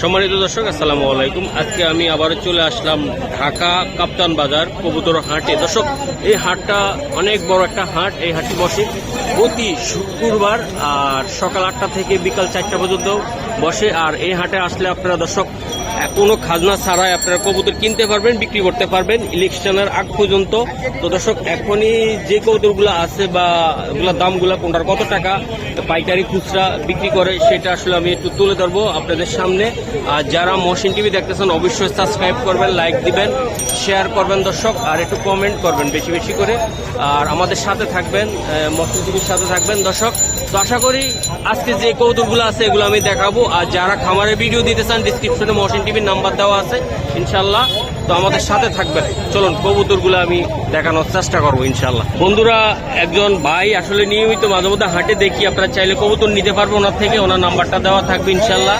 সম্মানিত দর্শক, আসসালামু আলাইকুম। আজকে আমি আবার চলে আসলাম ঢাকা কাপ্তান বাজার কবুতর হাটে। দর্শক, এই হাটটা অনেক বড় একটা হাট, এই হাটটি বসে প্রতি শুক্রবার আর সকাল আটটা থেকে বিকাল চারটা পর্যন্ত বসে। আর এই হাটে আসলে আপনারা দর্শক কোনো খাজনা ছাড়াই আপনারা কবুতর কিনতে পারবেন, বিক্রি করতে পারবেন, ইলেকশনের আগ পর্যন্ত। তো দর্শক, এখনই যে কবুতরগুলো আছে বা এগুলোর দামগুলো কোনটার কত টাকা, পাইকারি খুচরা বিক্রি করে, সেটা আসলে আমি একটু তুলে ধরবো আপনাদের সামনে। আর যারা মহসিন টিভি দেখতেছেন, অবশ্যই সাবস্ক্রাইব করবেন, লাইক দিবেন, শেয়ার করবেন দর্শক, আর একটু কমেন্ট করবেন বেশি বেশি করে। আর আমাদের সাথে থাকবেন মহসিন টিভির সাথে থাকবেন দর্শক। তো আশা করি আজকে যে কৌতুকগুলো আছে এগুলো আমি দেখাবো। আর যারা খামারের ভিডিও দিতে চান ডিসক্রিপশনে মহসিন টিভির নাম্বার দেওয়া আছে, ইনশাল্লাহ। তো আমাদের সাথে থাকবেন। চলুন, কবুতরগুলো আমি দেখানোর চেষ্টা করব, ইনশাল্লাহ। বন্ধুরা, একজন ভাই আসলে নিয়মিত মাঝে মধ্যে হাটে দেখি, আপনারা চাইলে কবুতর নিতে পারব ওনার থেকে, ওনার নাম্বারটা দেওয়া থাকবে, ইনশাল্লাহ।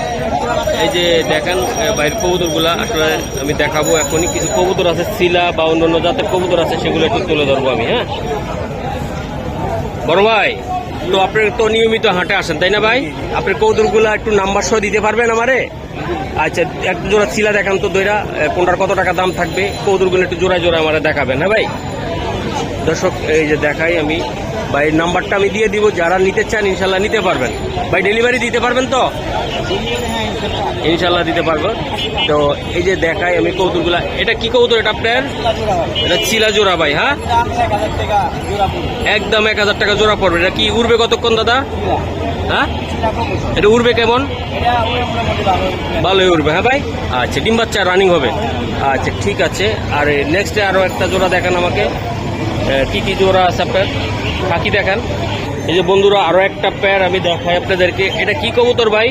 এই যে দেখেন বাইরের কবুতরগুলা, আসলে আমি দেখাবো এখনই। কিছু কবুতর আছে, শিলা বা অন্যান্য জাতের কবুতর আছে, সেগুলো একটু তুলে ধরবো আমি হ্যাঁ? বড় ভাই তো আপনি তো নিয়মিত হাঁটে আসেন তাই না ভাই? আপনি কৌদুরগুলো একটু নাম্বার সহ দিতে পারবেন আমারে? আচ্ছা এক জোড়া চিলা দেখান তো দইরা কোনটার কত টাকা দাম থাকবে? কৌদুরগুলো একটু জোড়ায় জোড়ায় আমারে দেখাবেন হ্যাঁ ভাই? দর্শক এই যে দেখাই আমি। ভাই নাম্বারটা আমি দিয়ে দিব, যারা নিতে চান ইনশাল্লাহ নিতে পারবেন। ভাই ডেলিভারি দিতে পারবেন তো? ইনশাল্লাহ দিতে পারব। তো এই যে দেখাই আমি কৌতুকগুলা। এটা কি কৌতুক এটা আপনার? এটা চিলা জোড়া ভাই হ্যাঁ? একদম এক হাজার টাকা জোড়া পড়বে। এটা কি উড়বে কতক্ষণ, দাদা? হ্যাঁ? এটা উড়বে কেমন? ভালোই উড়বে হ্যাঁ ভাই? আচ্ছা ডিম বাচ্চা রানিং হবে। আচ্ছা ঠিক আছে। আর নেক্সট আরও একটা জোড়া দেখান আমাকে। কি কি জোড়া আছে আপনার? খাকি দেখান। এই যে বন্ধুরা আরও একটা প্যার আমি দেখাই আপনাদেরকে। এটা কি কবুতর ভাই?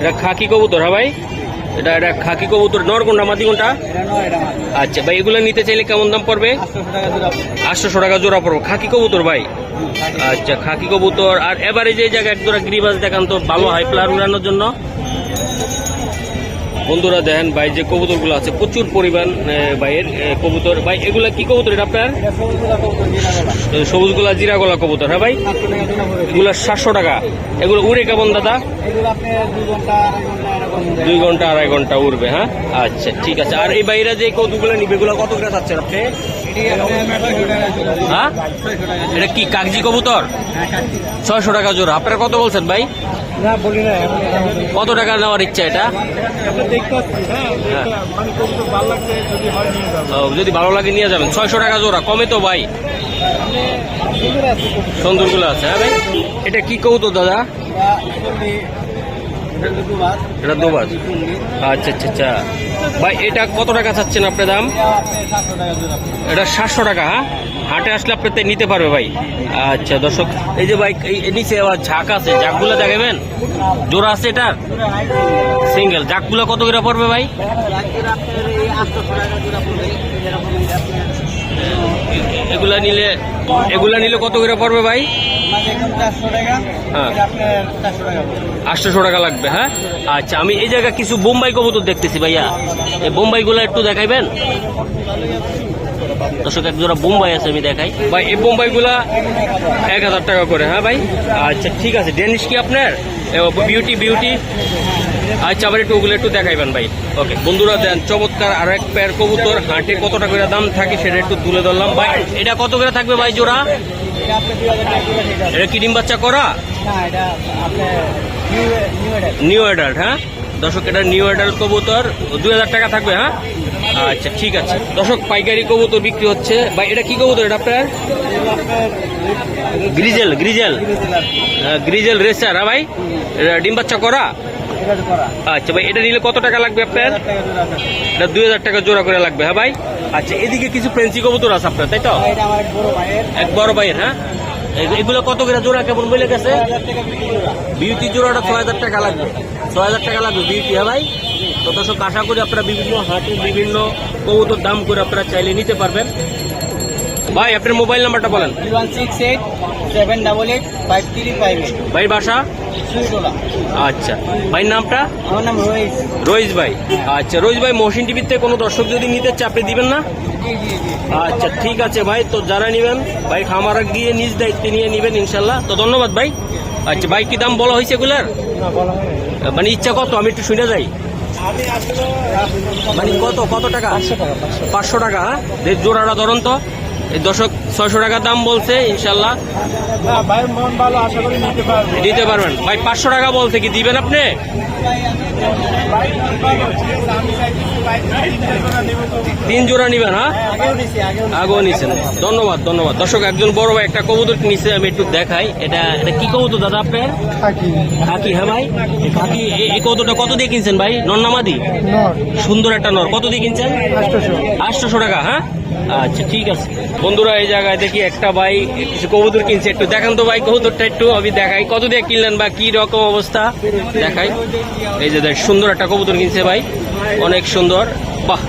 এটা খাকি। কবুতর হ্যাঁ ভাই? এটা এটা খাকি কবুতর নর কোনটা মাদি কোনটা? আচ্ছা ভাই এগুলো নিতে চাইলে কেমন দাম পড়বে? আটশোশো টাকা জোড়া পড়বে। খাকি কবুতর ভাই? আচ্ছা খাকি কবুতর। আর এবারে যে জায়গায় এক জোড়া গ্রিবাস দেখান তো ভালো হাই প্লার উড়ানোর জন্য। বন্ধুরা দেখেন ভাই যে কবুতরগুলো আছে প্রচুর পরিমাণ ভাইয়ের কবুতর। ভাই এগুলা কি কবুতর এটা আপনার? সবুজ সবুজগুলা জিরা গোলা কবুতর হ্যাঁ ভাই? এগুলা সাতশো টাকা। এগুলো উড়ে কেমন দাদা? দুই ঘণ্টা আড়াই ঘণ্টা উড়বে হ্যাঁ? আচ্ছা ঠিক আছে। আর এই বাইরে যে কৌতুকগুলো নিবে এগুলো কত করে আছে আপনি হ্যাঁ? এটা কি কাগজি কবুতর? ছয়শো টাকা জোড়া। আপনারা কত বলছেন ভাই? কত টাকা নেওয়ার ইচ্ছা এটা? হ্যাঁ যদি হয় যদি ভালো লাগে নিয়ে যাবেন। ছয়শো টাকা জোড়া কমে তো ভাই। সুন্দরগুলো আছে হ্যাঁ ভাই? এটা কি কবুতর দাদা? এটা দুবার আচ্ছা আচ্ছা আচ্ছা। ভাই, এটা কত টাকা চাচ্ছেন আপনার দাম? এটা সাতশো টাকা হ্যাঁ? হাটে আসলে আপনি তাই নিতে পারবে ভাই। আচ্ছা দর্শক, এই যে ভাই নিচে আবার ঝাঁক আছে, ঝাঁকগুলো দেখাবেন? জোড়া আছে এটা সিঙ্গেল, ঝাঁকগুলো কত করে পড়বে ভাই? এগুলা নিলে এগুলা নিলে কত করে পড়বে ভাই। আটশোশো টাকা লাগবে হ্যাঁ? আচ্ছা আমি এই জায়গায় কিছু বোম্বাই কবুতর দেখতেছি ভাইয়া। এই বোম্বাইগুলো একটু দেখাইবেন? দর্শক এক জোড়া বোম্বাই আছে আমি দেখাই। ভাই এই বোম্বাইগুলা এক হাজার টাকা করে হ্যাঁ ভাই? আচ্ছা ঠিক আছে ডেনিশ কি আপনার? বিউটি বিউটি আচ্ছা আবার একটু ওগুলো একটু দেখাইবেন ভাই। ওকে বন্ধুরা দেন চমৎকার আর এক পেয়ার কবুতর। হাটে কত টাকা করে দাম থাকে সেটা একটু তুলে ধরলাম। ভাই এটা কত করে থাকবে ভাই জোড়া? এটা কি ডিম বাচ্চা করা? নিউ অ্যাডাল্ট হ্যাঁ? দর্শক এটা নিউ অ্যাডাল্ট কবুতর। দুই হাজার টাকা থাকবে হ্যাঁ? আচ্ছা ঠিক আছে। দর্শক পাইকারি কবুতর বিক্রি হচ্ছে। ভাই এটা কি কবুতর এটা আপনার? Grizzle grizzle. হ্যাঁ, গ্রিজেল রেসার হ্যাঁ ভাই? এটা ডিম বাচ্চা করা? আচ্ছা ভাই এটা নিলে কত টাকা লাগবে আপনার? এটা দুই হাজার টাকা জোড়া করে লাগবে হ্যাঁ ভাই? আচ্ছা এদিকে কিছু ফেন্সি কবুতর আছে আপনার তাই তো? এক বড় ভাইয়ের। হ্যাঁ? এগুলো কত করে জোড়া কেমন বলে গেছে? বিউটি জোড়াটা ছয় হাজার টাকা লাগবে। ছয় হাজার টাকা লাগবে বিউটি হ্যাঁ ভাই? তো দর্শক আশা করি আপনারা বিভিন্ন হাটে বিভিন্ন কবুতর দাম করে আপনারা চাইলে নিতে পারবেন। ভাই আপনার মোবাইল নাম্বারটা বলেন। One six eight seven double eight five three five eight. ভাই বাসা? আচ্ছা। ভাইয়ের নামটা? আমার নাম রয়েস রোহিত ভাই। আচ্ছা রোহিত ভাই মহসিন টিভিতে কোনো দর্শক যদি নিতে চাপে দিবেন না? আচ্ছা ঠিক আছে ভাই তো যারা নেবেন ভাই খামার গিয়ে নিজ দায়িত্বে নিয়ে নেবেন ইনশাল্লাহ। তো ধন্যবাদ ভাই। আচ্ছা ভাই কি দাম বলা হয়েছে এগুলার? মানে ইচ্ছা কত? আমি একটু শুনে যাই। মানে কত? কত টাকা? পাঁচশো টাকা পাঁচশো। টাকা হ্যাঁ? জোড়াটা ধরুন তো। এই দশক ছয়শো টাকা দাম বলছে ইনশাল্লাহ। দিতে পারবেন। ভাই পাঁচশো টাকা বলছে কি দিবেন আপনি? তিন জোড়া নিবেন হ্যাঁ? আগেও নিছি আগেও নিছেন। ধন্যবাদ ধন্যবাদ। দর্শক একজন বড় ভাই একটা কবুতর নিছে আমি একটু দেখাই। এটা এটা কি কবুতর দাদা আপনার? খাকি। হ্যাঁ ভাই? এই খাকি এই- কবুতরটা কত দিয়ে কিনছেন ভাই? নন্নামাদি সুন্দর একটা নর। কত দিয়ে কিনছেন? আটশোশো টাকা হ্যাঁ? আচ্ছা ঠিক আছে। বন্ধুরা এই জায়গায় দেখি একটা ভাই কিছু কবুতর কিনছে। একটু দেখান তো ভাই কবুতরটা একটু আমি দেখাই। কত দিয়ে কিনলেন বা কি রকম অবস্থা? দেখাই। এই যে দেখ সুন্দর একটা কবুতর কিনছে ভাই। অনেক সুন্দর। বাহ!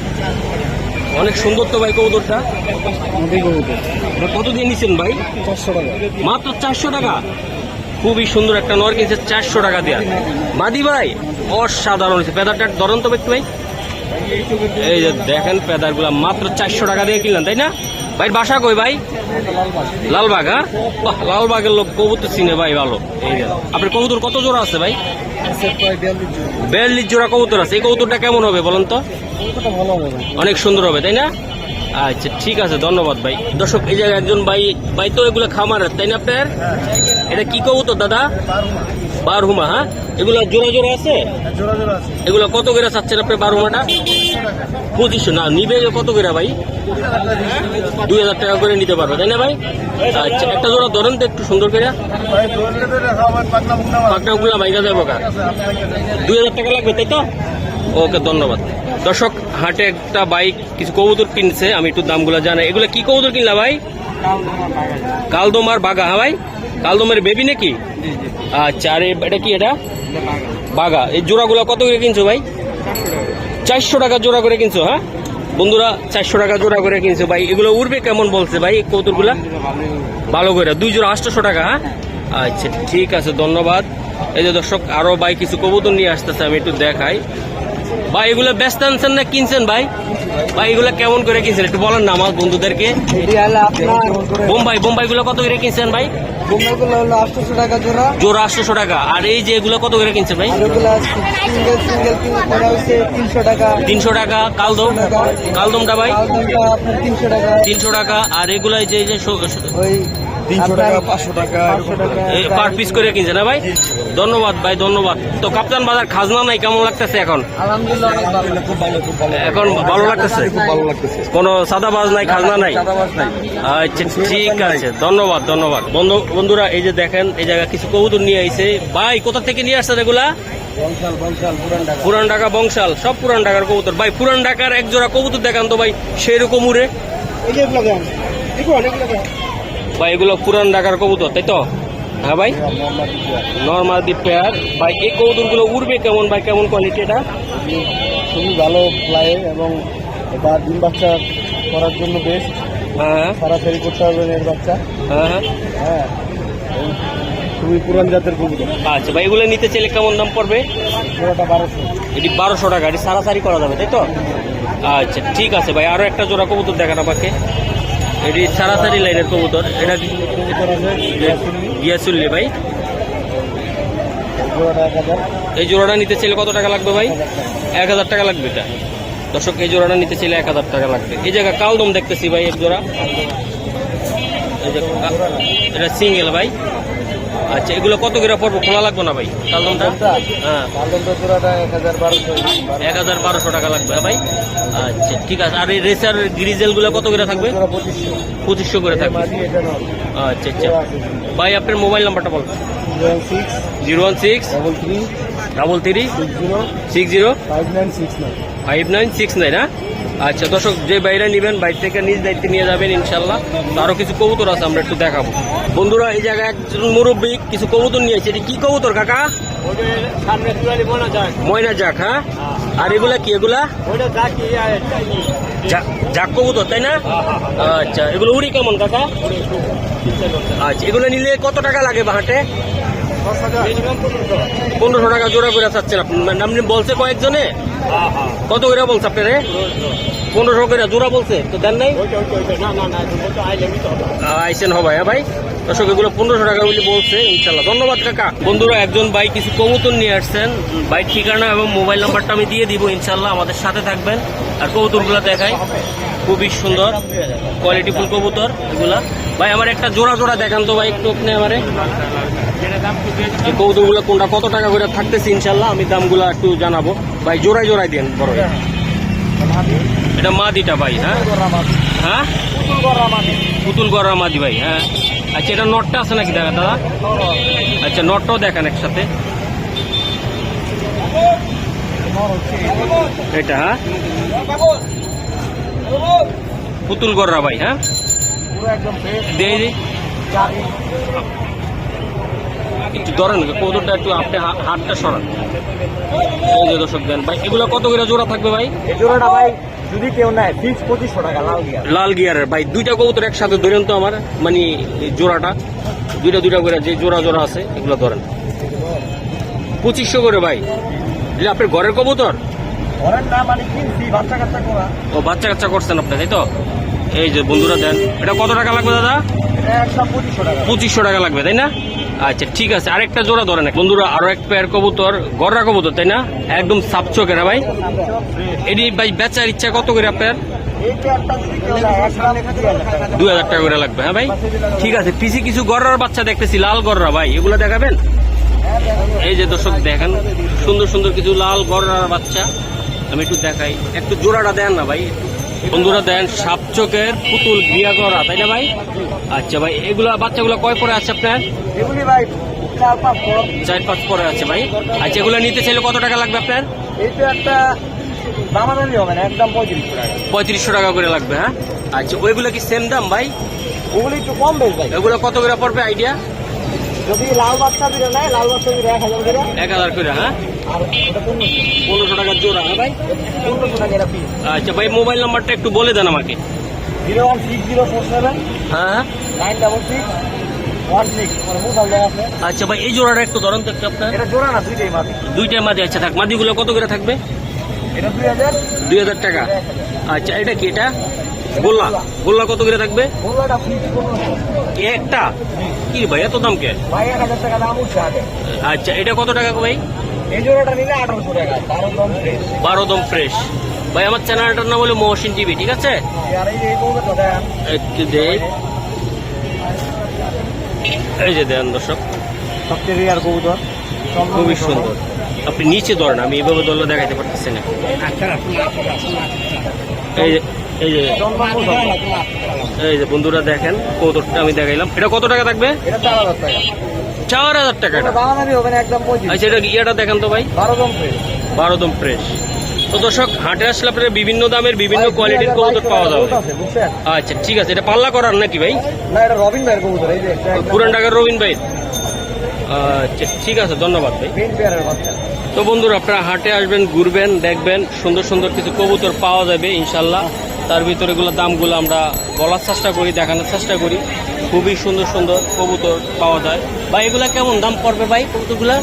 অনেক সুন্দর তো ভাই কবুতরটা। কত দিয়ে নিছেন ভাই? চারশো টাকা। মাত্র চারশো টাকা? খুবই সুন্দর একটা নর কিনছে চারশো টাকা দেওয়া মাদি ভাই অসাধারণ হয়েছে। পেদারটা ধরন তো একটু ভাই। এই যে দেখেন পেদারগুলা মাত্র চারশো টাকা দিয়ে কিনলেন তাই না? ভাই বাসা কই ভাই? লালবাগ হ্যাঁ? বাহ, লালবাগের লোক কবুতর চিনে ভাই ভালো। আপনার কবুতর কত জোড়া আছে ভাই? বিয়াল্লিশ জোড়া কবুতর আছে। এই কবুতরটা কেমন হবে বলেন তো? অনেক সুন্দর হবে তাই না? আচ্ছা ঠিক আছে ধন্যবাদ ভাই। দর্শক এই জায়গায় একজন ভাই ভাই তো এগুলো খামার তাই না আপনার? এটা কি কবুতর দাদা? বারহুমা হ্যাঁ? এগুলো জোড়া জোড়া আছে? জোড়া জোড়া আছে। এগুলো কত করে চাচ্ছেন আপনি বারহুমাটা পঁচিশশো। না নিবে কত করে ভাই? দুই হাজার টাকা করে নিতে পারবে তাই না ভাই? আচ্ছা একটা জোড়া ধরেন তো একটু সুন্দর করে। ভাই ধরলে তো দেখা আমার পাকনা মুন্না পাকনা গুলা ভাইগা যাব কা দুই হাজার টাকা লাগবে তাই তো? ওকে ধন্যবাদ। দর্শক হাটে একটা বাইক কিছু কবুতর কিনছে আমি একটু দামগুলো জানাই। এগুলো কি কবুতর কিনলা ভাই? কালদোমার বাগা হ্যাঁ ভাই? কালদোমের বেবি নাকি? আচ্ছা আরে এটা কি এটা? বাগা এই জোড়াগুলো কত করে কিনছো ভাই? চারশো টাকা জোড়া করে কিনছো হ্যাঁ? বন্ধুরা চারশো টাকা জোড়া করে কিনছো ভাই। এগুলো উড়বে কেমন বলছে ভাই এই কবুতরগুলা ভালো করে। দুই জোড়া আটশোশো টাকা হ্যাঁ? আচ্ছা ঠিক আছে ধন্যবাদ। এই যে দর্শক আরও ভাই কিছু কবুতর নিয়ে আসতেছে আমি একটু দেখাই। ভাই এগুলো ব্যস্ত আনছেন না কিনছেন ভাই? ভাই এগুলো কেমন করে কিনছেন? একটু বলেন না আমার বন্ধুদেরকে। বোম্বাই বোম্বাই গুলো কত করে কিনছেন ভাই? জোড়া। আটশোশো টাকা। আর এই যে এগুলো কত করে কিনছেন ভাই? তিনশো টাকা। কালদম? কালদমটা ভাই? তিনশো টাকা। তিনশো টাকা। আর এগুলো এই যে পার পিস করে। কিনছে না ভাই? ধন্যবাদ ভাই ধন্যবাদ। তো কাপ্তান বাজার খাজনা নাই কেমন লাগতেছে এখন? আলহামদুলিল্লাহ অনেক ভালো। খুব ভালো খুব ভালো। এখন ভালো লাগতেছে? খুব ভালো লাগতেছে। কোনো সাদাবাজ নাই খাজনা নাই? আচ্ছা ঠিক আছে ধন্যবাদ ধন্যবাদ। বন্ধু বন্ধুরা এই যে দেখেন এই জায়গায় কিছু কবুতর নিয়ে আইছে। ভাই কোথা থেকে নিয়ে আসছেন এগুলা? বংশাল বংশাল পুরান ঢাকা। বংশাল সব পুরান ঢাকার কবুতর। ভাই পুরান ঢাকার এক জোড়া কবুতর দেখান তো ভাই সেরকম উড়ে। ভাই এগুলো পুরান ঢাকার কবুতর তাই তো? হ্যাঁ ভাই? নর্মাল দি পেয়ার ভাই এই কবুতরগুলো উড়বে কেমন ভাই? কেমন কোয়ালিটি এটা? খুবই ভালো ফ্লাই এবং এটা ডিম বাচ্চা করার জন্য বেস্ট হ্যাঁ। তাড়াতাড়ি করতে পারবেন এর বাচ্চা। হ্যাঁ হ্যাঁ। হ্যাঁ। খুবই পুরান জাতের কবুতর আচ্ছা ভাই এগুলো নিতে চাইলে কেমন দাম পড়বে? জোড়াটা বারোশো। এটি বারোশো টাকা এটি সারাসারি করা যাবে তাই তো? আচ্ছা ঠিক আছে ভাই আরও একটা জোড়া কবুতর দেখান আমাকে। এটি সারাসারি লাইনের কবুতর এটা গিয়াসুল্লি ভাই। এই জোড়াটা নিতে চাইলে কত টাকা লাগবে ভাই? এক হাজার টাকা। লাগবে এটা? দর্শক এই জোড়াটা নিতে চাইলে এক হাজার টাকা লাগবে। এই জায়গা কালদম দেখতেছি ভাই এক জোড়া। এটা সিঙ্গেল ভাই। আচ্ছা এগুলো কত করে পড়ব? খোলা লাগবে না ভাই কালদমটা? হ্যাঁ। এক হাজার বারোশো। টাকা লাগবে ভাই? আচ্ছা ঠিক আছে। আর এই রেসার গ্রিজেলগুলো কত করে থাকবে? পঁচিশশো। করে থাকবে। আচ্ছা আচ্ছা। ভাই আপনার মোবাইল নাম্বারটা বল six zero one six double three double three six zero five nine six nine হ্যাঁ আচ্ছা দর্শক, যে বাইরে নেবেন, বাইর থেকে নিজ দায়িত্বে নিয়ে যাবেন, ইনশাল্লাহ। আরও আরও কিছু কবুতর আছে, আমরা একটু দেখাবো। বন্ধুরা, এই জায়গায় একজন মুরব্বী কিছু কবুতর নিয়েছে এটি কি কবুতর, কাকা? ময়না যাক হ্যাঁ? আর এগুলা কি এগুলা? জাক কবুতর তাই না? আচ্ছা এগুলো উড়ি কেমন কাকা? আচ্ছা এগুলো নিলে কত টাকা লাগে বাহাটে? পনেরোশো। টাকা জোড়া করে চাচ্ছেন আপনি। আপনি বলছে কয়েকজনে? কত করে বলছে আপনারে? পনেরোশো। করে জোড়া বলছে তো দেন নাই? আইসেন হবে। হ্যাঁ ভাই? দর্শক, এগুলো পনেরোশো টাকা বলে বলছে ইনশাল্লাহ ধন্যবাদ, কাকা। বন্ধুরা, একজন ভাই কিছু কবুতর নিয়ে আসছেন। ভাই ঠিকানা এবং মোবাইল নাম্বারটা আমি দিয়ে দিব ইনশাল্লাহ আমাদের সাথে থাকবেন আর কবুতরগুলো দেখাই। খুবই সুন্দর কোয়ালিটিফুল কবুতর এগুলা। ভাই, আমার একটা জোড়া জোড়া দেখান তো ভাই, একটু আপনি আমারে। কবুতরগুলো কোনটা, কত টাকা করে থাকতেছে ইনশাল্লাহ আমি দামগুলো একটু জানাব। ভাই, জোড়ায় জোড়ায় দেন, বড় এটা মাদিটা ভাই হ্যাঁ? হ্যাঁ? পুতুল গড়া মাদি ভাই হ্যাঁ। আচ্ছা এটা নটটা আছে নাকি দেখা দাদা? আচ্ছা নটটাও দেখান একসাথে। এটা হ্যাঁ? পুতুল গড়া ভাই হ্যাঁ? একটু ধরেন, কৌতুকটা একটু আপনি হা- হাতটা সরান। দর্শক দেন ভাই, এগুলো কত করে জোড়া থাকবে ভাই? জোড়াটা ভাই যদি কেউ নেয় ফিক্স পঁচিশশো টাকা লাল গিয়া লাল গিয়ারের ভাই দুইটা কবুতর একসাথে ধরেন তো আমার মানে জোড়াটা। দুইটা দুইটা করে যে জোড়া জোড়া আছে এগুলো ধরেন। পঁচিশশো করে ভাই। এগুলো আপনার ঘরের কবুতর? মানে ও বাচ্চা কাচ্চা করছেন আপনি তাই তো? এই যে বন্ধুরা দেন এটা কত টাকা লাগবে দাদা? এটা পঁচিশশো টাকা লাগবে তাই না? আচ্ছা ঠিক আছে, আরেকটা জোড়া ধরেন বন্ধুরা, আরও এক পেয়ার কবুতর, গররা কবুতর, তাই না? একদম সাপচকেরা ভাই। এটি, ভাই, বেচার ইচ্ছা কত করে আপনার দুই হাজার টাকা করে লাগবে হ্যাঁ ভাই? ঠিক আছে পিসি কিছু গররার বাচ্চা দেখতেছি, লাল গররা, ভাই। এগুলো দেখাবেন? এই যে দর্শক, দেখেন, সুন্দর সুন্দর কিছু লাল গররার বাচ্চা। আমি একটু দেখাই। একটু জোড়াটা দেন না, ভাই বন্ধুরা দেন সাপচকের পুতুল বিয়া করা তাই না ভাই? আচ্ছা ভাই এগুলো বাচ্চাগুলো কয় পরে আছে আপনার? এগুলি ভাই চার পাঁচ পরে আছে ভাই। আচ্ছা এগুলো নিতে চাইলে কত টাকা লাগবে আপনার? এই পেয়ারটা দামাদামি হবে না একদম পঁয়ত্রিশশো টাকা। পঁয়ত্রিশশো টাকা করে লাগবে হ্যাঁ? আচ্ছা ওইগুলো কি সেম দাম ভাই? ওগুলি একটু কম বেশ ভাই। এগুলো কত করে পড়বে আইডিয়া? যদি লাল বাচ্চা দিলে নেয় লাল বাচ্চা দিলে এক হাজার করে। এক হাজার করে হ্যাঁ? আর পনেরোশো। টাকার জোড়া হ্যাঁ ভাই? পনেরোশো টাকা এটা পিস আচ্ছা ভাই মোবাইল নাম্বারটা একটু বলে দেন আমাকে। Zero one six zero four seven. হ্যাঁ? Nine double six. আচ্ছা ভাই এই জোড়াটা একটু ধরুন তো একটু আপনার। এটা জোড়া না দুইটাই মাদি। দুইটার মাঝে আচ্ছা থাক। মাদিগুলো কত করে থাকবে? এটা দুই হাজার। দুই হাজার টাকা। আচ্ছা এটা কি এটা? গোল্লা? গোল্লা কত করে থাকবে? একটা? কি ভাই এত দাম কে? আচ্ছা এটা কত টাকা ভাই? এই বারো দাম ফ্রেশ ভাই আমার চ্যানেলটার নাম হলো মহসিন টিভি ঠিক আছে? এই যে দেন। একটু দেখ। এই যে দেন দর্শক। সবচেয়ে কবুতর খুবই সুন্দর। আপনি নিচে ধরেন আমি এইভাবে ধরলে দেখাইতে পারতেছি না। এই যে এই যে এই যে বন্ধুরা দেখেন কৌতরটা আমি দেখাইলাম। এটা কত টাকা থাকবে? চার হাজার টাকা এটা। আচ্ছা এটা ইয়েটা দেখেন তো ভাই? বারো ফ্রেশ দম ফ্রেশ তো দর্শক হাটে আসলে আপনার বিভিন্ন দামের বিভিন্ন কোয়ালিটির কবুতর পাওয়া যাবে। আচ্ছা ঠিক আছে। এটা পাল্লা করার নাকি ভাই? না এটা রবিন ভাইয়ের কবুতর এই যে পুরান ঢাকার রবিন ভাই। আচ্ছা ঠিক আছে ধন্যবাদ ভাই। তো বন্ধুরা আপনারা হাটে আসবেন ঘুরবেন দেখবেন সুন্দর সুন্দর কিছু কবুতর পাওয়া যাবে ইনশাল্লাহ। তার ভিতরে এগুলো দামগুলো আমরা বলার চেষ্টা করি দেখানোর চেষ্টা করি। খুবই সুন্দর সুন্দর কবুতর পাওয়া যায়। বা এগুলো কেমন দাম পড়বে ভাই কবুতরগুলা?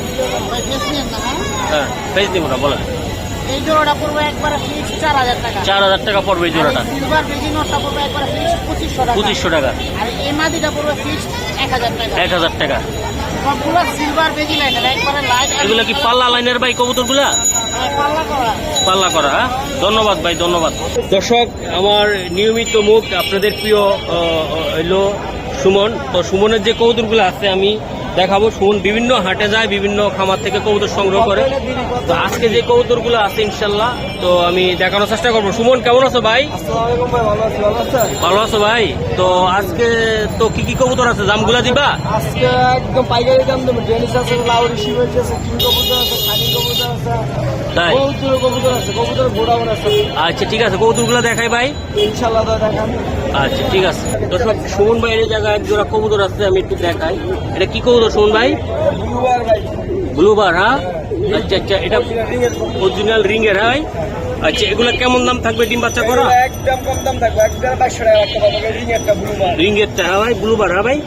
হ্যাঁ? বেশ দিব না বলেন। এই জোড়াটা পড়বে একবারে ফিক্স চার হাজার টাকা। চার হাজার টাকা পড়বে এই জোড়াটা। সিলভার বেজিনোরটা পড়বে একবারে ফিক্স পঁচিশশো টাকা। পঁচিশশো টাকা। আর এই মাদিটা পড়বে ফিক্স এক হাজার টাকা। এক হাজার টাকা। সবগুলো সিলভার বেজি লাইনের একবারে লাইট এগুলা কি পাল্লা লাইনের ভাই কবুতরগুলা? পাল্লা করা হ্যাঁ? ধন্যবাদ ভাই, ধন্যবাদ। দর্শক, আমার নিয়মিত মুখ আপনাদের প্রিয় হইল সুমন। তো সুমনের যে কৌতুকগুলো আছে, আমি দেখাবো শুন বিভিন্ন হাটে যায় বিভিন্ন খামার থেকে কবুতর সংগ্রহ করে। তো আজকে যে কবুতরগুলো আছে ইনশাল্লাহ তো আমি দেখানোর চেষ্টা করব। সুমন কেমন আছো ভাই? ভালো আছি ভাই? তো আজকে তো কি কি কবুতর আছে? দামগুলা দিবা? আজকে একদম পাইকারি দাম দেবো। ডেনিস আছে লাউরি শিবেজ আছে কিং কবুতর আছে খানি কবুতর আছে তাই? কবুতর কবুতর আছে কবুতর গোডাউন আছে। আচ্ছা ঠিক আছে কবুতরগুলো দেখাই ভাই। ইনশাল্লাহ দেখান। আচ্ছা ঠিক আছে। দর্শক সুমন ভাই এই জায়গায় এক জোড়া কবুতর আছে আমি একটু দেখাই। এটা কি কবুতর সুমন ভাই। ব্লুবার হ্যাঁ? আচ্ছা আচ্ছা এটা অরিজিনাল রিং এর হ্যাঁ ভাই? আচ্ছা এগুলো কেমন দাম থাকবে ডিম বাচ্চা করা? একদম কম দাম থাকবে একদম বাইশশো টাকা একটা পাবে রিং একটা ব্লুবার রিং এরটা হ্যাঁ ভাই ব্লুবার হ্যাঁ ভাই?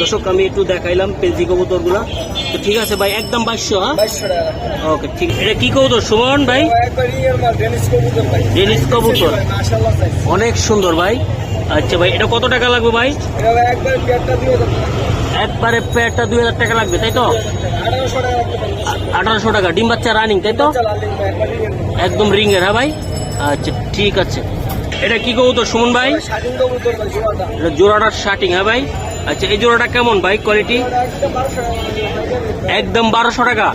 দর্শক আমি একটু দেখাইলাম পেজি কবুতরগুলা তো ঠিক আছে ভাই একদম বাইশশো হ্যাঁ? টাকা ওকে ঠিক। এটা কি কবুতর সুমন ভাই? ডেনিস কবুতর ভাই। ডেনিস কবুতর। মাশাআল্লাহ অনেক সুন্দর ভাই। আচ্ছা ভাই এটা কত টাকা লাগবে ভাই? এটা একবার পেয়ারটা দিয়ে দেবো। একবারে পেয়ারটা দুই হাজার টাকা লাগবে, তাই তো? আঠারোশো টাকা, ডিম বাচ্চা রানিং তাই তো? একদম রিং এর হ্যাঁ ভাই? আচ্ছা ঠিক আছে। এটা কি কবুতর, সুমন ভাই? জোড়াটা শার্টিং হ্যাঁ ভাই? আচ্ছা এই জোড়াটা কেমন ভাই কোয়ালিটি একদম বারোশো টাকা।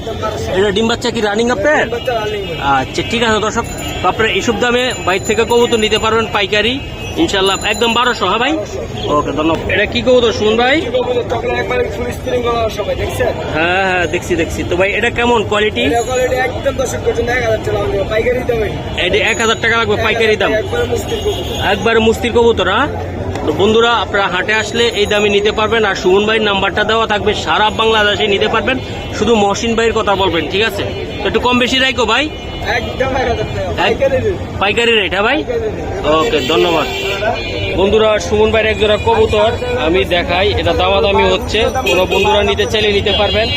এটা ডিম বাচ্চা কি রানিং আপনার? আচ্ছা ঠিক আছে দর্শক, আপনারা এইসব দামে বাইর থেকে কবুতর নিতে পারবেন পাইকারি। ইনশাল্লাহ একদম বারোশো হ্যাঁ ভাই? ওকে ধন্যবাদ। এটা কি কবুতর শুনুন ভাই? হ্যাঁ হ্যাঁ দেখছি দেখছি। তো ভাই এটা কেমন কোয়ালিটি এটা এক হাজার টাকা লাগবে পাইকারি দাম। একবারে মুস্তির কবুতর। একবারে মুস্তির কবুতর হ্যাঁ? তো বন্ধুরা আপনারা হাটে আসলে এই দামে নিতে পারবেন আর সুমন ভাইয়ের নাম্বারটা দেওয়া থাকবে সারা বাংলাদেশে নিতে পারবেন। শুধু মহসিন ভাইয়ের কথা বলবেন ঠিক আছে? তো একটু কম বেশি রাখো ভাই। পাইকারি রেট। হ্যাঁ ভাই? ওকে ধন্যবাদ। বন্ধুরা সুমন ভাইয়ের একজোড়া কবুতর আমি দেখাই এটা দামাদামি হচ্ছে। কোনো বন্ধুরা নিতে চাইলে নিতে পারবেন।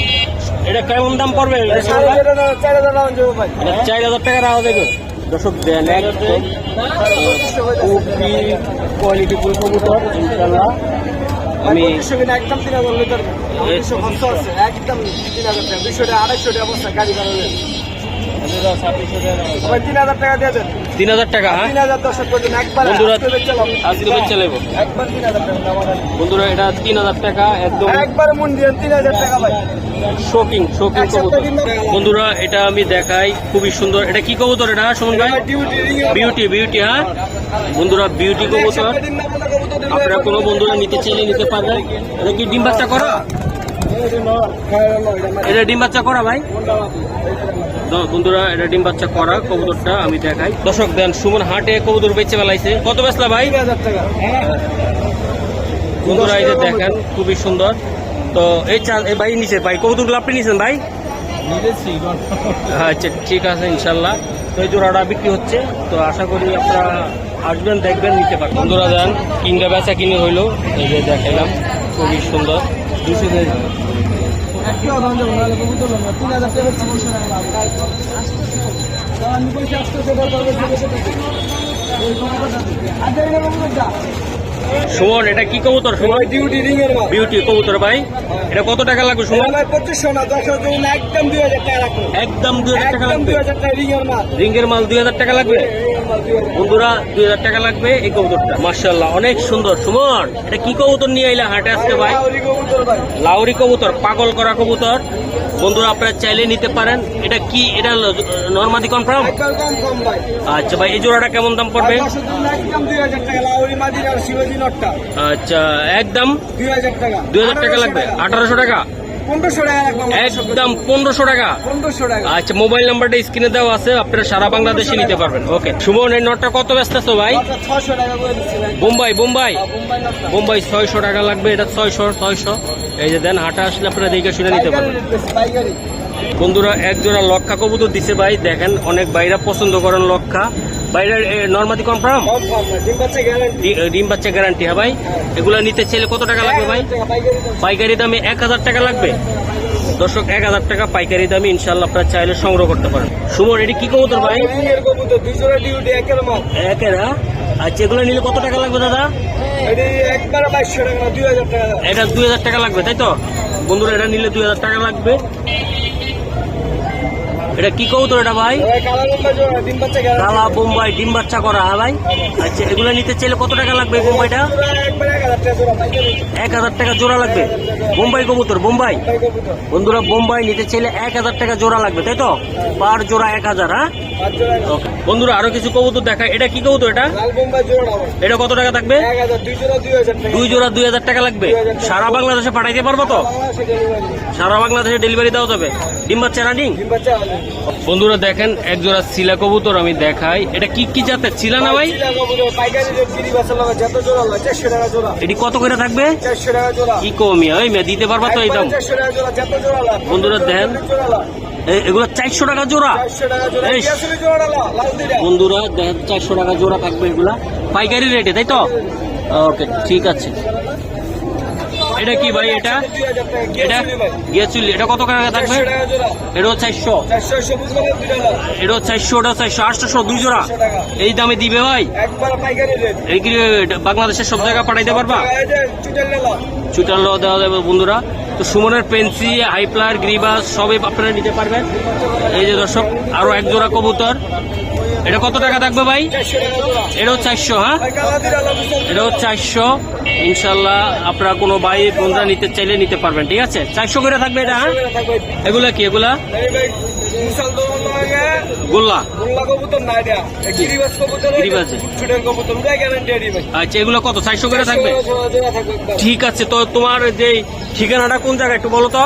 এটা কেমন দাম পড়বে? এটা চার হাজার যাব টাকা রাখা দেবে দর্শক দেন একদম খুবই কবুতর ইনশাল্লাহ আমি একদম তিন হাজার লিটার। একদম তিন হাজার টাকা। দুশো টাকা আড়াইশো টাকা গাড়ি তিন হাজার টাকা দিয়ে দেন। তিন হাজার টাকা হ্যাঁ? তিন হাজার দশ পর্যন্ত একবার বন্ধুরা, আজকে বেচে নেব। একবার তিন হাজার টাকা বন্ধুরা এটা তিন হাজার টাকা একদম একবার মন দিয়ে তিন হাজার টাকা ভাই। শোকিং শোকিং কবুতর। বন্ধুরা এটা আমি দেখাই খুবই সুন্দর। এটা কি কবুতর এটা সুমন ভাই? বিউটি বিউটি হ্যাঁ? বন্ধুরা বিউটি কবুতর। আপনারা কোনো বন্ধুরা নিতে চাইলে নিতে পারবেন। এটা কি ডিম বাচ্চা করা? এটা ডিম বাচ্চা করা ভাই? বন্ধুরা এটা ডিম বাচ্চা করা কবুতরটা আমি দেখাই। দর্শক দেন সুমন হাটে কবুতর বেচে বেলাইছে কত বেচলা ভাই? বন্ধুরা এই যে দেখেন খুবই সুন্দর। তো এই চাল এই ভাই নিচে ভাই কবুতরগুলো আপনি নিছেন ভাই? আচ্ছা ঠিক আছে ইনশাল্লাহ। তো এই জোড়াটা বিক্রি হচ্ছে। তো আশা করি আপনারা আসবেন দেখবেন নিতে পারবেন। বন্ধুরা যান কিনটা বেচা কিনে হইল। এই যে দেখাইলাম খুবই সুন্দর। দুশো আমি বলছি। আসতে সুমন এটা কি কবুতর সুমন? ডিউটি রিং এর বিউটি কবুতর ভাই। এটা কত টাকা লাগবে সুমন? আমার না না একদম দুই হাজার টাকা একদম লাগবে। টাকা রিং এর মাল। রিঙ্গের মাল দুই হাজার টাকা লাগবে? বন্ধুরা দুই হাজার টাকা লাগবে এই কবুতরটা। মার্শাল্লাহ অনেক সুন্দর। সুমন এটা কি কবুতর নিয়ে আইলা হাটে আজকে কবুতর ভাই। লাউরি কবুতর পাগল করা কবুতর। বন্ধুরা আপনারা চাইলে নিতে পারেন। এটা কি? এটা নর্মাদি কনফার্ম আচ্ছা ভাই এই জোড়াটা কেমন দাম পড়বে? আচ্ছা একদম? দুই হাজার টাকা। লাগবে? আঠারোশো টাকা? একদম পনেরোশো টাকা? আচ্ছা মোবাইল নাম্বারটা স্ক্রিনে দেওয়া আছে আপনারা সারা বাংলাদেশে নিতে পারবেন। ওকে সুমন এই নটটা কত ব্যস্ত আছো ভাই? বোম্বাই বোম্বাই? বোম্বাই ছয়শো টাকা লাগবে এটা ছয়শো ছয়শো। এই যে দেন হাটা আসলে আপনারা দেখে শুনে নিতে পারবেন। বন্ধুরা এক জোড়া লক্ষা কবুতর দিছে ভাই দেখেন অনেক বাইরা পছন্দ করেন লক্ষা বাইরের নর্মাদি কনফার্ম ডিম বাচ্চা গ্যারান্টি হ্যাঁ ভাই? এগুলা নিতে চাইলে কত টাকা লাগবে ভাই? পাইকারি দামে এক হাজার টাকা। লাগবে? দর্শক এক হাজার টাকা পাইকারি দামে ইনশাল্লাহ আপনারা চাইলে সংগ্রহ করতে পারেন। সুমন এটি কি কবুতর ভাই? একের একেরা আচ্ছা এগুলো নিলে কত টাকা লাগবে দাদা? এটি টাকা। এটা দুই হাজার টাকা লাগবে তাই তো? বন্ধুরা এটা নিলে দুই হাজার টাকা লাগবে। এটা কি কৌতর এটা ভাই? কালা বোম্বাই ডিম বাচ্চা করা হ্যাঁ ভাই? আচ্ছা এগুলো নিতে চাইলে কত টাকা লাগবে বোম্বাইটা? এক হাজার টাকা জোড়া লাগবে। বোম্বাই কবুতর বোম্বাই? বন্ধুরা বোম্বাই নিতে চাইলে এক হাজার টাকা জোড়া লাগবে তাই তো? পার জোড়া এক হাজার হ্যাঁ. বন্ধুরা আরও কিছু কবুতর দেখা এটা কি কবুতর এটা? এটা কত টাকা থাকবে? দুই জোড়া দুই হাজার টাকা। লাগবে। সারা বাংলাদেশে পাঠাইতে পারব তো? সারা বাংলাদেশে ডেলিভারি দেওয়া যাবে। ডিম বাচ্চা রানিং বন্ধুরা দেখেন এক জোড়া সিলা কবুতর আমি দেখাই। এটা কি কি জাতের ছিলা না ভাই? যত এটি কত করে থাকবে? কি কমিয়া ওই মেয়ে দিতে পারবা তো এই দাম। যত বন্ধুরা দেখেন। এগুলো চারশো টাকা জোড়া। বন্ধুরা চারশো টাকা জোড়া থাকবে এগুলা। পাইকারি রেটে তাই তো? ওকে ঠিক আছে। এটা কি ভাই এটা? এটা গিয়েছিল এটা কত টাকা থাকবে? এটাও চারশো। এটাও চারশো ওটাও চারশো। আটশোশো, দুই জোড়া। এই দামে দিবে ভাই? এই কি বাংলাদেশের সব জায়গায় পাঠাইতে পারবা? চুটাল দেওয়া যাবে বন্ধুরা। তো সুমনের পেন্সি হাইপ্লার গ্রিবাস, সবই আপনারা নিতে পারবেন। এই যে দর্শক, আরও এক জোড়া কবুতর। এটা কত টাকা থাকবে ভাই? এটাও চারশো হ্যাঁ? এটাও চারশো। ইনশাল্লাহ আপনারা কোনো ভাই বন্ধুরা নিতে চাইলে নিতে পারবেন ঠিক আছে? চারশো করে থাকবে এটা হ্যাঁ? এগুলা কি এগুলা? গোল্লা? গিরিবাজ। আচ্ছা এগুলো কত? চারশো করে থাকবে? ঠিক আছে তো তোমার যে ঠিকানাটা কোন জায়গায় একটু বলো তো?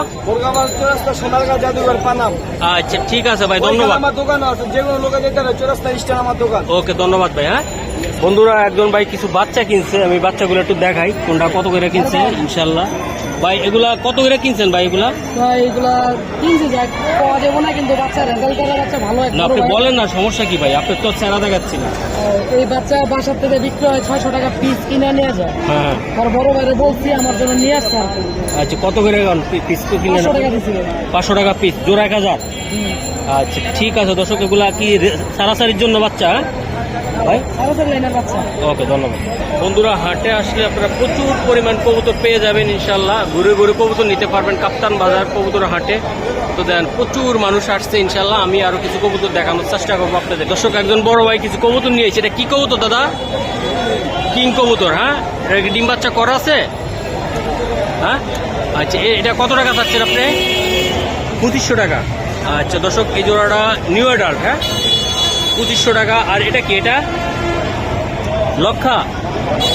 সোনারগাঁ জাদুঘর পানাম। আচ্ছা ঠিক আছে ভাই ধন্যবাদ। আমার দোকান আছে যে কোনো লোকে যেতে হবে চৌরাস্তা স্টান আমার দোকান। ওকে ধন্যবাদ ভাই হ্যাঁ? বন্ধুরা একজন ভাই কিছু বাচ্চা কিনছে আমি বাচ্চাগুলো একটু দেখাই কোনটা কত করে কিনছে ইনশাল্লাহ। ভাই এগুলা কত করে কিনছেন ভাই এগুলা? তো এইগুলা কিনছি যাক পাওয়া যাব না কিন্তু বাচ্চা রেজাল্ট করা বাচ্চা ভালো না আপনি বলেন না সমস্যা কি ভাই? আপনি তো চেনা দেখাচ্ছি না। এই বাচ্চা বাসার থেকে বিক্রি হয় ছয়শো টাকা পিস কিনে নিয়ে যায়। হ্যাঁ হ্যাঁ। আর বড় বাইরে বলছি আমার জন্য নিয়ে আসছে আর আচ্ছা কত করে পিস তো কিনলেন পাঁচশো টাকা দিছি পাঁচশো টাকা পিস জোড়া এক হাজার? আচ্ছা ঠিক আছে দর্শক এগুলা কি সারাসারির জন্য বাচ্চা হ্যাঁ? ওকে, ধন্যবাদ। বন্ধুরা, হাটে আসলে আপনারা প্রচুর পরিমাণ কবুতর পেয়ে যাবেন ইনশাল্লাহ ঘুরে ঘুরে কবুতর নিতে পারবেন কাপ্তান বাজার কবুতর হাটে। তো দেন, প্রচুর মানুষ আসছে ইনশাল্লাহ আমি আরও কিছু কবুতর দেখানোর চেষ্টা করব আপনাদের। দর্শক, একজন বড় ভাই কিছু কবুতর নিয়েছে এটা কি কবুতর, দাদা? কিং কবুতর হ্যাঁ? এটা কি ডিম বাচ্চা করা আছে? হ্যাঁ? আচ্ছা এটা কত টাকা চাচ্ছেন আপনি? পঁচিশশো টাকা। আচ্ছা দর্শক, এই জোড়াটা নিউ অ্যাডাল্ট হ্যাঁ? পঁচিশশো টাকা। আর এটা কি এটা? লক্ষা।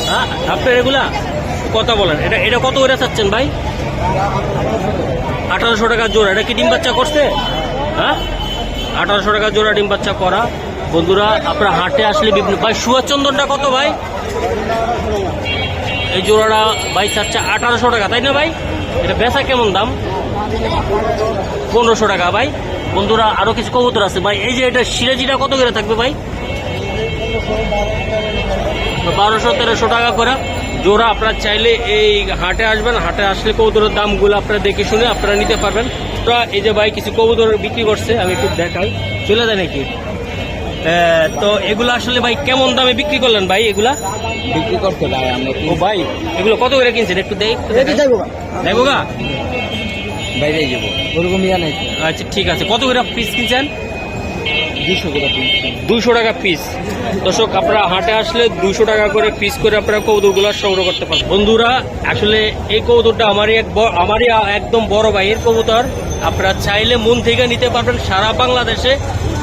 হ্যাঁ আপনার এগুলা কথা বলেন। এটা এটা কত করে চাচ্ছেন ভাই? আঠারোশো টাকা জোড়া। এটা কি ডিম বাচ্চা করছে? হ্যাঁ? আঠারোশো টাকা জোড়া ডিম বাচ্চা করা। বন্ধুরা, আপনারা হাটে আসলে বিভিন্ন ভাই সুয়ার চন্দনটা কত ভাই? এই জোড়াটা ভাই চাচ্ছে আঠারোশো টাকা, তাই না ভাই? এটা বেচা কেমন দাম? পনেরোশো টাকা ভাই। বন্ধুরা আরও কিছু কবুতর আছে। ভাই এই যে এটা সিরাজিটা কত করে থাকবে ভাই? বারোশো তেরোশো টাকা করে। জোড়া আপনারা চাইলে এই হাটে আসবেন। হাটে আসলে কবুতরের দামগুলো আপনারা দেখে শুনে আপনারা নিতে পারবেন। তো এই যে ভাই কিছু কবুতর বিক্রি করছে আমি একটু দেখাই। চলে যায় নাকি? তো এগুলো আসলে ভাই কেমন দামে বিক্রি করলেন ভাই এগুলা? বিক্রি করতে ভাই আমরা ও ভাই এগুলো কত করে কিনছেন? একটু দেখ দেখো গা। বাইরে যাব। ওরকম ইয়া নাই আচ্ছা ঠিক আছে। কত করে পিস কিনছেন? দুশো করে দুশো টাকা পিস দর্শক আপনারা হাটে আসলে দুশো টাকা করে পিস করে আপনারা কৌতুকগুলো সংগ্রহ করতে পারেন বন্ধুরা আসলে এই কৌতুকটা আমারই এক আমারই একদম বড় ভাইয়ের কবুতর। আপনারা চাইলে মন থেকে নিতে পারবেন সারা বাংলাদেশে।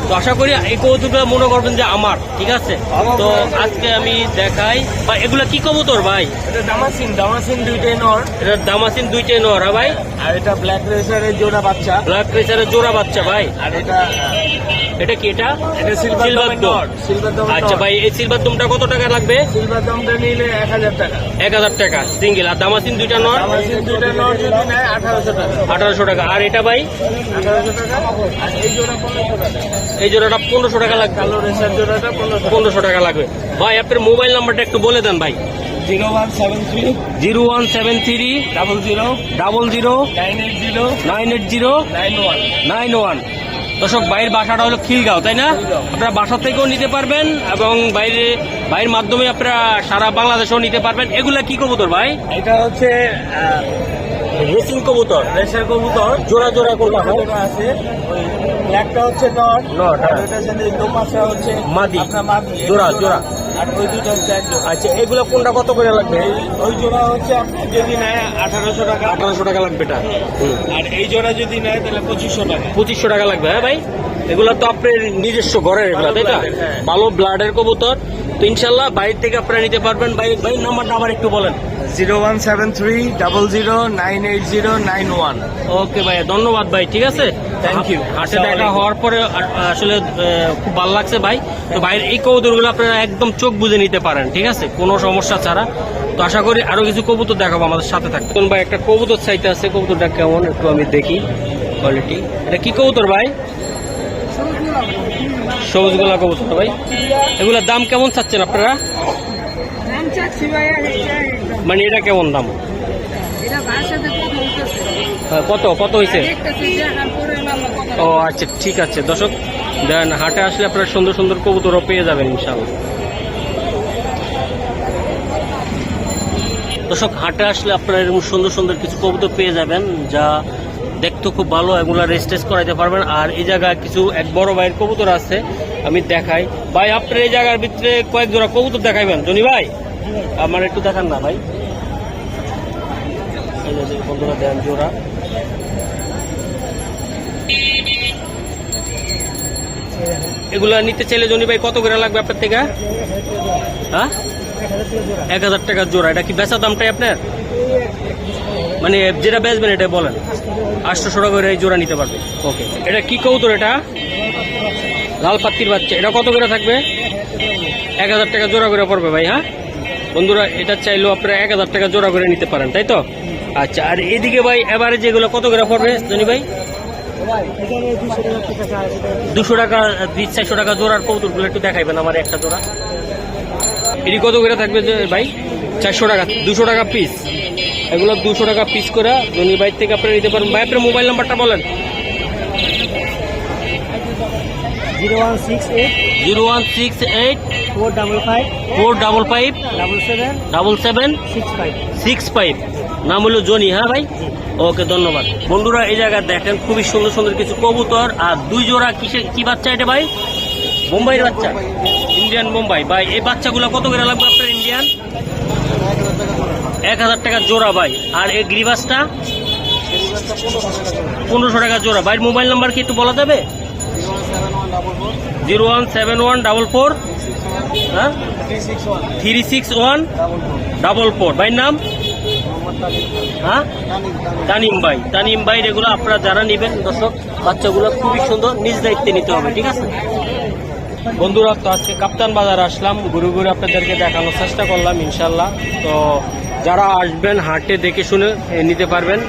তো আশা করি এই কৌতুকটা মনে করবেন যে আমার ঠিক আছে? তো আজকে আমি দেখাই। বা এগুলা কি কবুতর ভাই? এটা দামাসিন দামাসিন দুইটাই নর। এটা দামাসিন দুইটাই নর হ্যাঁ ভাই? আর এটা ব্ল্যাক রেসারের জোড়া বাচ্চা। ব্লাড প্রেসারের জোড়া বাচ্চা ভাই। আর এটা এটা কি এটা? এটা সিলভার দমের আচ্ছা ভাই এই সিলভার দুমটা কত টাকা লাগবে? সিলভার দমটা নিলে এক হাজার টাকা। এক হাজার টাকা সিঙ্গেল আর দামাসিন দুইটা নর? দামাসিন দুইটা নর যদি নেয় আঠারোশো টাকা। আঠারোশো টাকা। আর এটা ভাই? আঠারোশো টাকা। আর এই জোড়া পনেরোশো টাকা। এই জোড়াটা পনেরোশো টাকা লাগবে। কালো রেসার জোড়াটা পনেরোশো টাকা। লাগবে। ভাই আপনার মোবাইল নাম্বারটা একটু বলে দেন ভাই। Zero one seven three zero one seven three double zero double zero nine eight zero nine eight zero nine one. Nine one. দর্শক বাইরের বাসাটা হলো খিলগাঁও তাই না? আপনারা বাসা থেকেও নিতে পারবেন এবং বাইরে বাইরের মাধ্যমে আপনারা সারা বাংলাদেশেও নিতে পারবেন। এগুলা কি কবুতর ভাই? এটা হচ্ছে রেসিং কবুতর। রেসার কবুতর। জোড়া জোড়া জোড়া আছে। ব্ল্যাকটা হচ্ছে নট নট হ্যাঁ। আর সাথে হচ্ছে মাদি। আপনার মাদি। জোড়া, জোড়া। আর ওই দুটো হচ্ছে এক জোড়া। আচ্ছা এগুলা কোনটা কত করে লাগবে? ওই জোড়া হচ্ছে যদি নেয় আঠারোশো টাকা। আঠারোশো টাকা লাগবে এটা। আর এই জোড়া যদি নেয় তাহলে পঁচিশশো টাকা। পঁচিশশো টাকা লাগবে হ্যাঁ ভাই? এগুলা তো আপনার নিজস্ব ঘরের এগুলা তাই না হ্যাঁ। ভালো ব্লাডের কবুতর। তো ইনশাল্লাহ বাইরে থেকে আপনারা নিতে পারবেন। ভাই ভাই নাম্বারটা আবার একটু বলেন। Zero one seven three double zero nine eight zero nine one. Okay ভাই ধন্যবাদ ভাই ঠিক আছে? থ্যাংক ইউ হাটে দেখা হওয়ার পরে আসলে খুব ভালো লাগছে ভাই। তো ভাইয়ের এই কবুতরগুলো আপনারা একদম চোখ বুঝে নিতে পারেন ঠিক আছে? কোনো সমস্যা ছাড়া। তো আশা করি আরও কিছু কবুতর দেখাবো আমাদের সাথে থাকবে ভাই একটা কবুতর চাইতে আছে কবুতরটা কেমন? একটু আমি দেখি কোয়ালিটি এটা কি কবুতর ভাই? সবুজ গোলা কবুতর ভাই। এগুলোর দাম কেমন চাচ্ছেন আপনারা? মানে এটা কেমন দাম? হ্যাঁ, কত? কত হয়েছে ও আচ্ছা ঠিক আছে। দর্শক দেন হাটে আসলে আপনারা সুন্দর সুন্দর কবুতরও পেয়ে যাবেন ইনশাল্লাহ দর্শক হাটে আসলে আপনারা এরকম সুন্দর সুন্দর কিছু কবুতর পেয়ে যাবেন যা দেখতে খুব ভালো, এগুলো রেজিস্ট্রেস করাইতে পারবেন। আর এই জায়গায় কিছু এক বড় ভাইয়ের কবুতর আছে, আমি দেখাই। ভাই আপনার এই জায়গার ভিতরে কয়েক জোড়া কবুতর দেখাইবেন? জনি ভাই? আমার একটু দেখান না ভাই। বন্ধুরা, দেন জোড়া। এগুলা নিতে চাইলে জনি ভাই কত করে লাগবে আপনার থেকে? হ্যাঁ? এক হাজার টাকার জোড়া, এটা কি বেচা দামটাই আপনার? মানে যেটা বেচবেন এটা বলেন। আটশোশো টাকা করে এই জোড়া নিতে পারবে। ওকে এটা কি কৌতর এটা? লাল পাত্তির বাচ্চা। এটা কত করে থাকবে? এক হাজার টাকা জোড়া করে পড়বে ভাই হ্যাঁ? বন্ধুরা এটা চাইলেও আপনারা এক হাজার টাকা জোড়া করে নিতে পারেন তাই তো? আচ্ছা আর এদিকে ভাই এবারে যেগুলো কত করে পড়বে জনি ভাই? দুশো টাকা দুই চারশো টাকা জোড়ার কৌতুকগুলো একটু দেখাইবেন আমার একটা জোড়া। এটি কত করে থাকবে যে ভাই? চারশো টাকা দুশো টাকা পিস এগুলো দুশো টাকা পিস করে। জনি বাইর থেকে আপনারা নিতে পারেন। ভাই আপনার মোবাইল নাম্বারটা বলেন। Zero one six eight zero one six eight four double five four double five double seven double seven six five. Six five. নাম হলো জনি হ্যাঁ ভাই? ওকে ধন্যবাদ। বন্ধুরা এই জায়গায় দেখেন খুবই সুন্দর সুন্দর কিছু কবুতর। আর দুই জোড়া কিসের কি বাচ্চা এটা ভাই? মুম্বাইয়ের বাচ্চা। ইন্ডিয়ান মুম্বাই ভাই এই বাচ্চাগুলো কত করে লাগবে আপনার ইন্ডিয়ান? এক হাজার টাকা জোড়া ভাই। আর এই গ্রিবাসটা পনেরোশো টাকা জোড়া। ভাইয়ের মোবাইল নাম্বার কি একটু বলা যাবে? Zero one seven one double four. হ্যাঁ? Three six one double four. ভাইয়ের নাম? হ্যাঁ? তানিম ভাই। তানিম ভাই, এগুলো আপনারা যারা নেবেন, দর্শক, বাচ্চাগুলো খুবই সুন্দর, নিজ দায়িত্বে নিতে হবে, ঠিক আছে? বন্ধুরা, তো আজকে কাপ্তান বাজার আসলাম। ঘুরে ঘুরে আপনাদেরকে দেখানোর চেষ্টা করলাম, ইনশাল্লাহ। তো যারা আসবেন, হাটে দেখে শুনে নিতে পারবেন।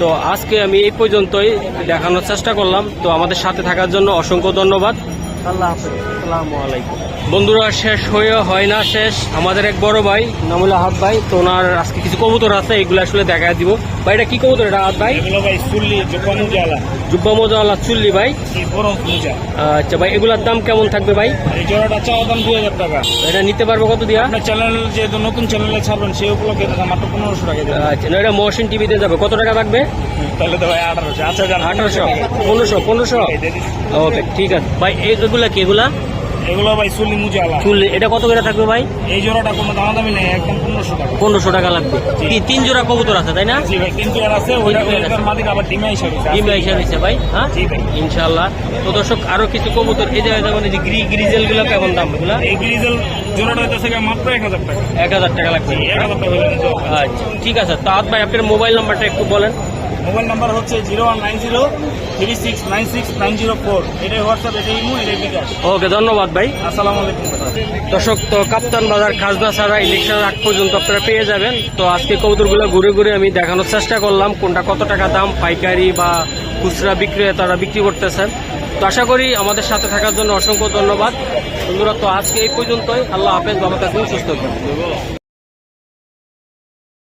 তো আজকে আমি এই পর্যন্তই দেখানোর চেষ্টা করলাম। তো আমাদের সাথে থাকার জন্য অসংখ্য ধন্যবাদ। আল্লাহ হাফিজ। আসসালামু আলাইকুম। বন্ধুরা শেষ হয়ে হয় না শেষ। আমাদের এক বড় ভাই নামুল হাত ভাই তো ওনার আজকে কিছু কবুতর আছে এগুলো আসলে দেখা দিব। ভাই এটা কি কবুতর এটা হাত ভাই? জুব্বা মোজাওয়ালা চুল্লি ভাই। আচ্ছা ভাই এগুলোর দাম কেমন থাকবে ভাই? এটা নিতে পারব কত দিয়া? চ্যানেল যেহেতু নতুন চ্যানেলে ছাড়বেন সেই উপলক্ষে মাত্র পনেরোশো টাকা আচ্ছা এটা মহসিন টিভিতে যাবে। কত টাকা থাকবে? তাহলে তো ভাই আঠারোশো। আচ্ছা আঠারোশো। পনেরোশো পনেরোশো। ওকে ঠিক আছে। ভাই এগুলা কি এগুলা? এগুলো ভাই চুল্লি মুজালা চুল এটা কত করে থাকবে ভাই? এই জোড়াটা কোনো দামাদামি নেই একদম পনেরোশো টাকা। পনেরোশো টাকা লাগবে। কি তিন জোড়া কবুতর আছে তাই না? জি ভাই আছে ওইটা মালিক আবার ডিমে হিসাবে ডিমে রয়েছে ভাই হ্যাঁ? জি ভাই। ইনশাল্লাহ তো দর্শক আরও কিছু কবুতর এই জায়গায় যেমন এই যে গ্রি গ্রিজেলগুলো কেমন দাম এগুলা? এই গ্রিজেল জোড়াটা গিয়ে মাত্র এক হাজার টাকা। এক হাজার টাকা লাগবে। এক হাজার টাকা। আচ্ছা ঠিক আছে। তাহাত ভাই আপনার মোবাইল নাম্বারটা একটু বলেন। মোবাইল নাম্বার হচ্ছে zero one nine zero three six nine six nine zero four এটাই হোয়াটসঅ্যাপ এটাই ইমো এটাই বিকাশ ওকে ধন্যবাদ ভাই। আসসালামু আলাইকুম দর্শক তো কাপ্তান বাজার খাজনা ছাড়া ইলেকশন আগ পর্যন্ত আপনারা পেয়ে যাবেন। তো আজকে কবুতরগুলো ঘুরে ঘুরে আমি দেখানোর চেষ্টা করলাম কোনটা কত টাকা দাম পাইকারি বা খুচরা বিক্রেতারা বিক্রি করতেছেন। তো আশা করি আমাদের সাথে থাকার জন্য অসংখ্য ধন্যবাদ। বন্ধুরা তো আজকে এই পর্যন্তই। আল্লাহ হাফেজ বাবা থাকুন সুস্থ থাকুন।